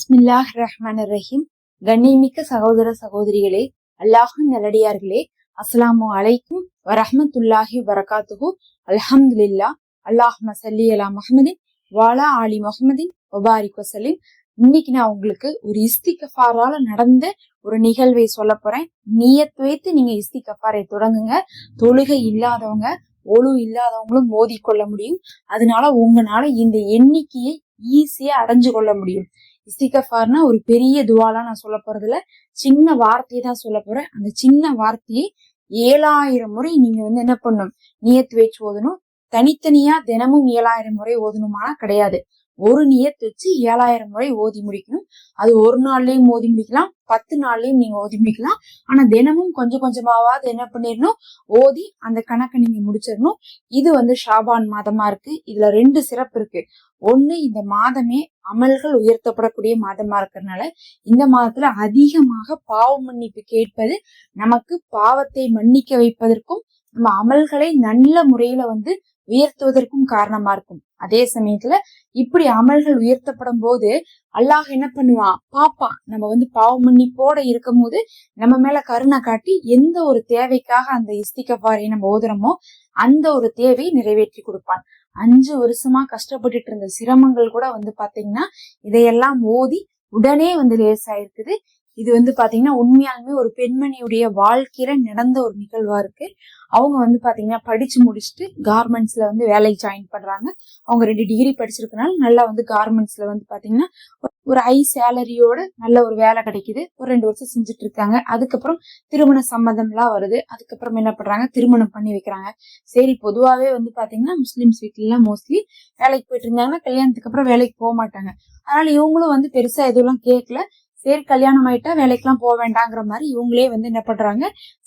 பிஸ்மில்லாஹ் ரஹ்மான் ரஹீம் கண்ணியமிக்க சகோதர சகோதரிகளே அல்லாஹின் நல்லடியார்களே அஸ்ஸலாமு அலைக்கும் வரஹ்மத்துல்லாஹி வரகாத்துஹு அல்ஹம்துலில்லா அல்லாஹ் மசல்லி அலா முஹமதின் வாலா அலி முஹமதின் வபாரிக் வசலிம் இன்னைக்கு நான் உங்களுக்கு ஒரு இஸ்தி கஃபாரால நடந்த ஒரு நிகழ்வை சொல்ல போறேன். நீயத் வைத்து நீங்க இஸ்தி கஃபாரை தொடங்குங்க. தொழுகை இல்லாதவங்க ஒழு இல்லாதவங்களும் மோதி கொள்ள முடியும். அதனால உங்களால இந்த எண்ணிக்கையை ஈஸியா அடைஞ்சு கொள்ள முடியும். இஸ்திகஃபார்னா ஒரு பெரிய துவாலாம் நான் சொல்ல போறதுல சின்ன வார்த்தையை தான் சொல்ல போறேன். அந்த சின்ன வார்த்தையை ஏழாயிரம் முறை நீங்க வந்து என்ன பண்ணணும்? நியத்து வச்சு ஓதணும். தனித்தனியா தினமும் ஏழாயிரம் முறை ஓதணுமானா கிடையாது. ஒரு நியத்து வச்சு ஏழாயிரம் முறை ஓதி முடிக்கணும். அது ஒரு நாள்லயும் ஓதி முடிக்கலாம் பத்து நாள்லயும் நீங்க ஓதி முடிக்கலாம். ஆனா தினமும் கொஞ்சம் கொஞ்சமாவது என்ன பண்ணிடணும்? ஓதி அந்த கணக்கை நீங்க முடிச்சிடணும். இது வந்து ஷாபான் மாதமா இருக்கு. இதுல ரெண்டு சிறப்பு இருக்கு. ஒண்ணு இந்த மாதமே அமல்கள் உயர்த்தப்படக்கூடிய மாதமா இருக்கிறதுனால இந்த மாதத்துல அதிகமாக பாவ மன்னிப்பு கேட்பது நமக்கு பாவத்தை மன்னிக்க வைப்பதற்கும் நம்ம அமல்களை நல்ல முறையில வந்து உயர்த்துவதற்கும் காரணமா இருக்கும். அதே சமயத்துல இப்படி அமல்கள் உயர்த்தப்படும் போது அல்லாஹ் என்ன பண்ணுவான் பாப்பா. நம்ம வந்து பாவ மன்னிப்போட இருக்கும் போது நம்ம மேல கருணை காட்டி எந்த ஒரு தேவைக்காக அந்த இஸ்திகபாரை நம்ம ஓதுறோமோ அந்த ஒரு தேவையை நிறைவேற்றி கொடுப்பான். அஞ்சு வருஷமா கஷ்டப்பட்டுட்டு இருந்த சிரமங்கள் கூட வந்து பாத்தீங்கன்னா இதையெல்லாம் ஓதி உடனே வந்து லேசாயிருக்குது. இது வந்து பாத்தீங்கன்னா உண்மையாலுமே ஒரு பெண்மணியுடைய வாழ்க்கையில நடந்த ஒரு நிகழ்வா இருக்கு. அவங்க வந்து பாத்தீங்கன்னா படிச்சு முடிச்சுட்டு கார்மெண்ட்ஸ்ல வந்து வேலைக்கு ஜாயின் பண்றாங்க. அவங்க ரெண்டு டிகிரி படிச்சிருக்கனால நல்லா வந்து கார்மெண்ட்ஸ்ல வந்து பாத்தீங்கன்னா ஒரு ஹை சேலரியோட நல்ல ஒரு வேலை கிடைக்குது. ஒரு ரெண்டு வருஷம் செஞ்சுட்டு இருக்காங்க. அதுக்கப்புறம் திருமண சம்மதம்லாம் வருது. அதுக்கப்புறம் என்ன பண்றாங்க? திருமணம் பண்ணி வைக்கிறாங்க. சரி பொதுவாவே வந்து பாத்தீங்கன்னா முஸ்லிம்ஸ் வீட்ல மோஸ்ட்லி வேலைக்கு போயிட்டு இருந்தாங்கன்னா கல்யாணத்துக்கு அப்புறம் வேலைக்கு போக மாட்டாங்க. அதனால இவங்களும் வந்து பெருசா எதுவும் கேட்கல சரி கல்யாணம் ஆயிட்டா வேலைக்கெல்லாம் போக வேண்டாங்கிற மாதிரி இவங்களே வந்து என்ன பண்றாங்க?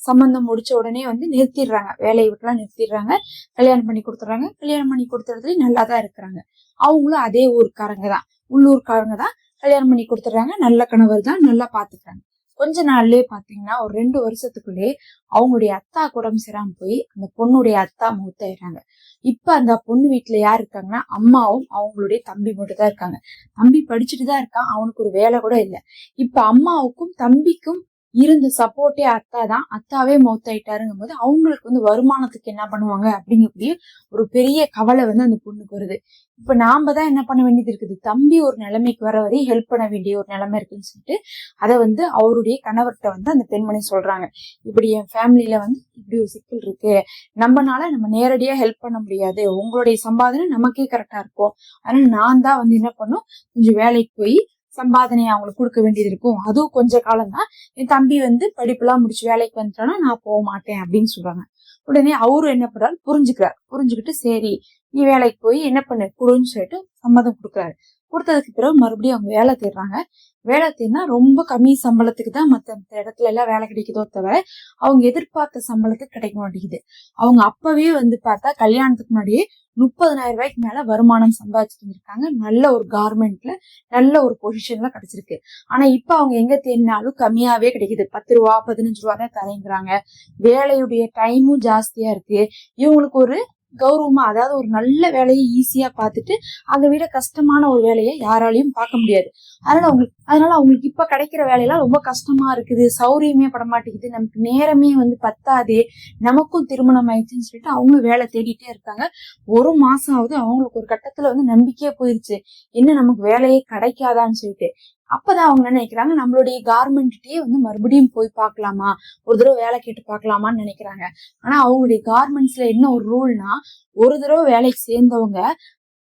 சம்பந்தம் முடிச்ச உடனே வந்து நிறுத்திடுறாங்க. வேலையை விட்டுலாம் நிறுத்திடுறாங்க. கல்யாணம் பண்ணி கொடுத்துட்றாங்க. கல்யாணம் பண்ணி கொடுத்துறதுலயும் நல்லா தான் இருக்கிறாங்க. அவங்களும் அதே ஊருக்காரங்க தான் உள்ளூர்காரங்க தான் கல்யாணம் பண்ணி கொடுத்துட்றாங்க. நல்ல கணவர் தான். நல்லா பாத்துக்கிறாங்க. கொஞ்ச நாள்லயே பாத்தீங்கன்னா ஒரு ரெண்டு வருஷத்துக்குள்ளே அவங்களுடைய அத்தா குடம் சிராம போய் அந்த பொண்ணுடைய அத்தா மூத்தாயிடுறாங்க இப்ப அந்த பொண்ணு வீட்டுல யார் இருக்காங்கன்னா அம்மாவும் அவங்களுடைய தம்பி மட்டும் தான் இருக்காங்க. தம்பி படிச்சுட்டு தான் இருக்கான் அவனுக்கு ஒரு வேலை கூட இல்லை. இப்ப அம்மாவுக்கும் தம்பிக்கும் இருந்த சப்போர்ட்டே அத்தா தான் அத்தாவே மௌத்தாயிட்டாருங்கும் போது அவங்களுக்கு வந்து வருமானத்துக்கு என்ன பண்ணுவாங்க அப்படிங்கக்கூடிய ஒரு பெரிய கவலை வந்து அந்த பொண்ணுக்கு வருது. இப்ப நாம தான் என்ன பண்ண வேண்டியது இருக்குது? தம்பி ஒரு நிலைமைக்கு வர வரையும் ஹெல்ப் பண்ண வேண்டிய ஒரு நிலைமை இருக்குன்னு சொல்லிட்டு அதை வந்து அவருடைய கணவர்கிட்ட வந்து அந்த பெண்மணி சொல்றாங்க. இப்படி என் ஃபேமிலியில வந்து இப்படி ஒரு சிக்கல் இருக்கு. நம்மனால நம்ம நேரடியா ஹெல்ப் பண்ண முடியாது. உங்களுடைய சம்பாதனை நமக்கே கரெக்டா இருக்கும். அதனால நான் தான் வந்து என்ன பண்ணும்? கொஞ்சம் வேலைக்கு போய் சம்பாதனையை அவங்களுக்கு கொடுக்க வேண்டியது இருக்கும். அதுவும் கொஞ்ச காலம் தான் என் தம்பி வந்து படிப்புலாம் முடிச்சு வேலைக்கு வந்துட்டானா நான் போக மாட்டேன் அப்படின்னு சொல்றாங்க. உடனே அவரும் என்ன பண்றாரு? புரிஞ்சுக்கிறார். புரிஞ்சுக்கிட்டு சரி வேலைக்கு போய் என்ன பண்ணு? கொடுன்னு சொல்லிட்டு சம்மதம் கொடுக்குறாரு. கொடுத்ததுக்கு பிறகு மறுபடியும் அவங்க வேலை தேடுறாங்க. வேலை தேடினா ரொம்ப கம்மி சம்பளத்துக்கு தான் மற்ற மற்ற இடத்துல எல்லாம் வேலை கிடைக்குதோ தவிர அவங்க எதிர்பார்த்த சம்பளத்துக்கு கிடைக்க மாட்டேங்குது. அவங்க அப்பவே வந்து பார்த்தா கல்யாணத்துக்கு முன்னாடியே முப்பதனாயிரம் ரூபாய்க்கு மேல வருமானம் சம்பாதிச்சுட்டு இருந்திருக்காங்க. நல்ல ஒரு கார்மெண்ட்ல நல்ல ஒரு பொசிஷன்ல கிடைச்சிருக்கு. ஆனா இப்ப அவங்க எங்க தேடினாலும் கம்மியாவே கிடைக்குது. பத்து ரூபா பதினஞ்சு ரூபா தான் தரேங்கிறாங்க. வேலையுடைய டைமும் ஜாஸ்தியா இருக்கு. இவங்களுக்கு ஒரு கௌரவமா அதாவது ஒரு நல்ல வேலையை ஈஸியா பார்த்துட்டு அதை விட கஷ்டமான ஒரு வேலையை யாராலையும் பார்க்க முடியாது. அதனால அவங்களுக்கு அதனால அவங்களுக்கு இப்ப கிடைக்கிற வேலையெல்லாம் ரொம்ப கஷ்டமா இருக்குது சௌரியமே பட மாட்டேங்குது நமக்கு நேரமே வந்து பத்தாது நமக்கும் திருமணம் ஆயிடுச்சுன்னு சொல்லிட்டு அவங்களும் வேலை தேடிட்டே இருக்காங்க. ஒரு மாசம் ஆகுது அவங்களுக்கு ஒரு கட்டத்துல வந்து நம்பிக்கையே போயிருச்சு. என்ன நமக்கு வேலையே கிடைக்காதான்னு சொல்லிட்டு. அப்பதான் அவங்க நினைக்கிறாங்க? நம்மளுடைய கார்மெண்ட்டே வந்து மறுபடியும் போய் பார்க்கலாமா? ஒரு தடவை வேலை கேட்டு பார்க்கலாமான்னு நினைக்கிறாங்க. ஆனா அவங்களுடைய கார்மெண்ட்ஸ்ல என்ன ஒரு ரூல்னா ஒரு தடவை வேலைக்கு சேர்ந்தவங்க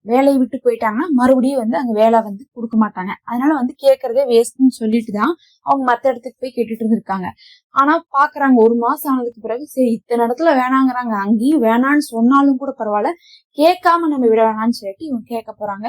வேலையை விட்டு போயிட்டாங்கன்னா மறுபடியும் வந்து அங்க வேலை வந்து கொடுக்க மாட்டாங்க. அதனால வந்து கேட்கறதே வேஸ்ட்னு சொல்லிட்டு தான் அவங்க மற்ற இடத்துக்கு போய் கேட்டுட்டு இருந்திருக்காங்க. ஆனா பாக்குறாங்க ஒரு மாசம் ஆனதுக்கு பிறகு சரி இத்தனை இடத்துல வேணாங்கிறாங்க. அங்கேயும் வேணான்னு சொன்னாலும் கூட பரவாயில்ல. கேட்காம நம்ம விட வேணாம்னு சொல்லிட்டு இவங்க கேட்க போறாங்க.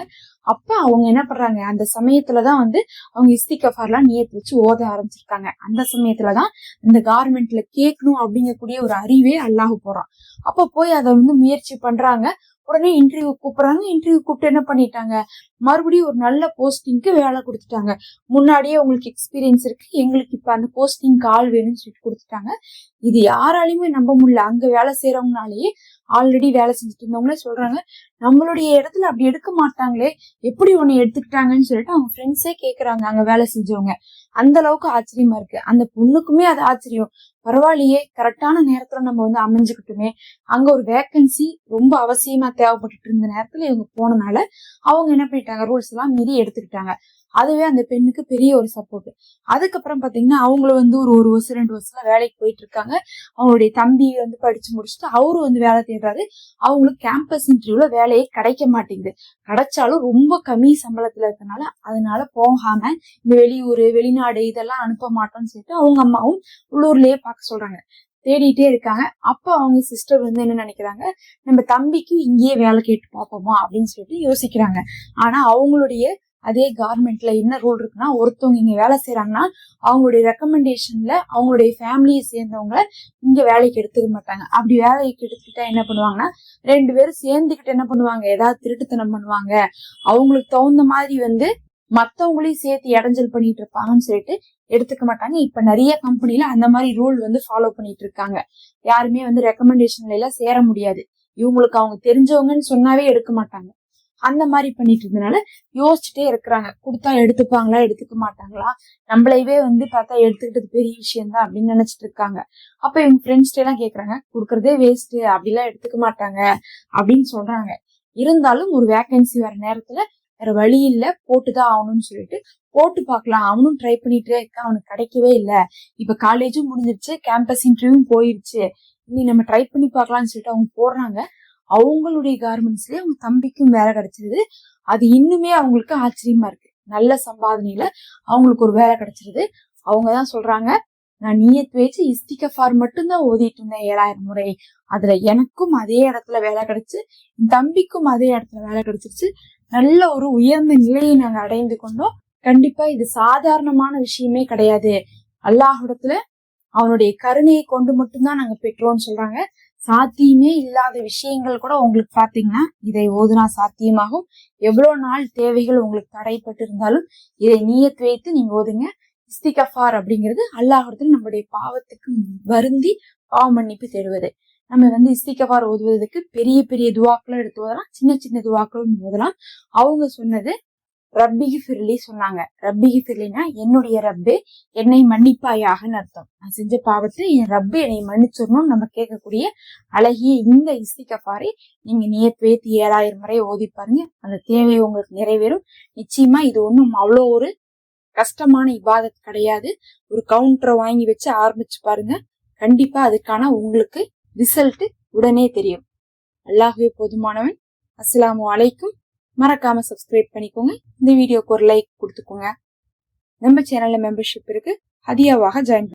அப்ப அவங்க என்ன பண்றாங்க அந்த சமயத்துலதான் வந்து அவங்க இஸ்திகஃபார்லாம் நியத்து வச்சு ஓத ஆரம்பிச்சிருக்காங்க. அந்த சமயத்துலதான் இந்த கார்மெண்ட்ல கேட்கணும் அப்படிங்கக்கூடிய ஒரு அறிவே அல்லாஹ் போறான் அப்ப போய் அதை வந்து முயற்சி பண்றாங்க. உடனே இன்டர்வியூ கூப்பிடுறாங்க. இன்டர்வியூ கூப்பிட்டு என்ன பண்ணிட்டாங்க? மறுபடியும் ஒரு நல்ல போஸ்டிங்க்கு வேலை கொடுத்துட்டாங்க. முன்னாடியே உங்களுக்கு எக்ஸ்பீரியன்ஸ் இருக்கு. எங்களுக்கு இப்ப அந்த போஸ்டிங்க்கு ஆள் வேணும்னு சொல்லிட்டு கொடுத்துட்டாங்க. இது யாராலையுமே நம்ப முடியல. அங்க வேலை செய்யறவங்கனாலேயே ஆல்ரெடி வேலை செஞ்சுட்டு இருந்தவங்களே சொல்றாங்க. நம்மளுடைய இடத்துல அப்படி எடுக்க மாட்டாங்களே. எப்படி உன்னை எடுத்துக்கிட்டாங்கன்னு சொல்லிட்டு அவங்க ஃப்ரெண்ட்ஸே கேக்குறாங்க. அங்க வேலை செஞ்சவங்க. அந்த அளவுக்கு ஆச்சரியமா இருக்கு. அந்த பொண்ணுக்குமே அது ஆச்சரியம். பரவாயில்லையே கரெக்டான நேரத்துல நம்ம வந்து அமைஞ்சுக்கிட்டுமே. அங்க ஒரு வேக்கன்சி ரொம்ப அவசியமா தேவைப்பட்டுட்டு இருந்த நேரத்துல இவங்க போனனால அவங்க என்ன பண்ணிட்டாங்க ரூல்ஸ் எல்லாம் மீறி எடுத்துக்கிட்டாங்க. அதுவே அந்த பெண்ணுக்கு பெரிய ஒரு சப்போர்ட் அதுக்கப்புறம் பாத்தீங்கன்னா அவங்களும் வந்து ஒரு ஒரு வருஷம் ரெண்டு வருஷம் வேலைக்கு போயிட்டு இருக்காங்க. அவங்களுடைய தம்பி வந்து படிச்சு முடிச்சுட்டு அவரும் வந்து வேலை தேடுறாரு. அவங்களுக்கு கேம்பஸ் இன்டர்வியூல வேலையே கிடைக்க மாட்டேங்குது. கிடைச்சாலும் ரொம்ப கம்மி சம்பளத்துல இருக்கனால அதனால போகாம இந்த வெளியூர் வெளிநாடு இதெல்லாம் அனுப்ப மாட்டோம்னு சொல்லிட்டு அவங்க அம்மாவும் உள்ளூர்லயே பார்க்க சொல்றாங்க. தேடிட்டே இருக்காங்க. அப்ப அவங்க சிஸ்டர் வந்து என்ன நினைக்கிறாங்க? நம்ம தம்பிக்கு இங்கேயே வேலை கேட்டு பார்ப்போமா அப்படின்னு சொல்லிட்டு யோசிக்கிறாங்க. ஆனா அவங்களுடைய அதே கார்மெண்ட்ல என்ன ரூல் இருக்குன்னா ஒருத்தவங்க இங்க வேலை செய்யறாங்கன்னா அவங்களுடைய ரெக்கமெண்டேஷன்ல அவங்களுடைய ஃபேமிலியை சேர்ந்தவங்களை இங்க வேலைக்கு எடுத்துக்க மாட்டாங்க. அப்படி வேலைக்கு எடுத்துக்கிட்டா என்ன பண்ணுவாங்கன்னா ரெண்டு பேரும் சேர்ந்துக்கிட்டு என்ன பண்ணுவாங்க? ஏதாவது திருட்டுத்தனம் பண்ணுவாங்க. அவங்களுக்கு தகுந்த மாதிரி வந்து மத்தவங்களையும் சேர்த்து இடைஞ்சல் பண்ணிட்டு இருப்பாங்கன்னு சொல்லிட்டு எடுத்துக்க மாட்டாங்க. இப்ப நிறைய கம்பெனில அந்த மாதிரி ரூல் வந்து ஃபாலோ பண்ணிட்டு இருக்காங்க. யாருமே வந்து ரெக்கமெண்டேஷன்ல எல்லாம் சேர முடியாது. இவங்களுக்கு அவங்க தெரிஞ்சவங்கன்னு சொன்னாவே எடுக்க மாட்டாங்க. அந்த மாதிரி பண்ணிட்டு இருந்தனால யோசிச்சுட்டே இருக்கிறாங்க. கொடுத்தா எடுத்துப்பாங்களா எடுத்துக்க மாட்டாங்களா? நம்மளையவே வந்து பார்த்தா எடுத்துக்கிட்டது பெரிய விஷயம் தான் அப்படின்னு நினைச்சிட்டு இருக்காங்க. அப்ப இவங்க ஃப்ரெண்ட்ஸ்டே எல்லாம் கேக்குறாங்க கொடுக்கறதே வேஸ்ட் அப்படிலாம் எடுத்துக்க மாட்டாங்க அப்படின்னு சொல்றாங்க. இருந்தாலும் ஒரு வேக்கன்சி வர நேரத்துல வேற வழி இல்ல போட்டுதான் ஆகணும்னு சொல்லிட்டு போட்டு பார்க்கலாம். அவனும் ட்ரை பண்ணிட்டே இருக்கான் அவனுக்கு கிடைக்கவே இல்லை. இப்ப காலேஜும் முடிஞ்சிருச்சு கேம்பஸ் இன்டர்வியூவும் போயிருச்சு. இனி நம்ம ட்ரை பண்ணி பார்க்கலாம்னு சொல்லிட்டு அவங்க போடுறாங்க. அவங்களுடைய கார்மெண்ட்ஸ்லயே அவங்க தம்பிக்கும் வேலை கிடைச்சிருது. அது இன்னுமே அவங்களுக்கு ஆச்சரியமா இருக்கு. நல்ல சம்பாதனையில அவங்களுக்கு ஒரு வேலை கிடைச்சிருது. அவங்கதான் சொல்றாங்க நான் நீயத் வச்சு இஸ்திகஃபார் மட்டும்தான் ஓதிட்டு இருந்தேன் ஏழாயிரம் முறை. அதுல எனக்கும் அதே இடத்துல வேலை கிடைச்சு என் தம்பிக்கும் அதே இடத்துல வேலை கிடைச்சிருச்சு. நல்ல ஒரு உயர்ந்த நிலையை நாங்க அடைந்து கொண்டோம். கண்டிப்பா இது சாதாரணமான விஷயமே கிடையாது. அல்லாஹிடத்துல அவனுடைய கருணையை கொண்டு மட்டும்தான் நாங்க பெற்றோம்னு சொல்றாங்க. சாத்தியமே இல்லாத விஷயங்கள் கூட உங்களுக்கு பாத்தீங்கன்னா இதை ஓதுனா சாத்தியமாகும். எவ்வளவு நாள் தேவைகள் உங்களுக்கு தடைப்பட்டு இருந்தாலும் இதை நீயத்து வைத்து நீங்க ஓதுங்க. இஸ்திகஃபார் அப்படிங்கிறது அல்லாஹிடத்துல நம்மளுடைய பாவத்துக்கு வருந்தி பாவ மன்னிப்பு தேடுவது. நம்ம வந்து இஸ்திகஃபார் ஓதுவதற்கு பெரிய பெரிய துவாக்களும் எடுத்து ஓதலாம். சின்ன சின்ன துவாக்களும் ஓதலாம். அவங்க சொன்னது ரப்பிகி ஃபிர்லி சொன்னாங்க. ரப்பிகி ஃபிர்லினா என்னுடைய ரப்பு என்னை மன்னிப்பாயாகன்னு அர்த்தம். நான் செஞ்ச பாவத்தை என் ரப்பு என்னை மன்னிச்சிடணும்னு நம்ம கேட்கக்கூடிய அழகிய இந்த இஸ்திகஃபாரை நீங்க நியத் பேத்தி ஏழாயிரம் முறை ஓதி பாருங்க. அந்த தேவை உங்களுக்கு நிறைவேறும். நிச்சயமா இது ஒன்றும் அவ்வளோ ஒரு கஷ்டமான இபாதத் கிடையாது. ஒரு கவுண்டரை வாங்கி வச்சு ஆரம்பிச்சு பாருங்க. கண்டிப்பா அதுக்கான உங்களுக்கு ரிசல்ட் உடனே தெரியும். அல்லாஹுவே போதுமானவன். அஸ்லாம் அலைக்கும். மறக்காம சப்ஸ்கிரைப் பண்ணிக்கோங்க. இந்த வீடியோக்கு ஒரு லைக் கொடுத்துக்கோங்க. நம்ம சேனல்ல மெம்பர்ஷிப் இருக்கு. ஹதியாவாக ஜாயின்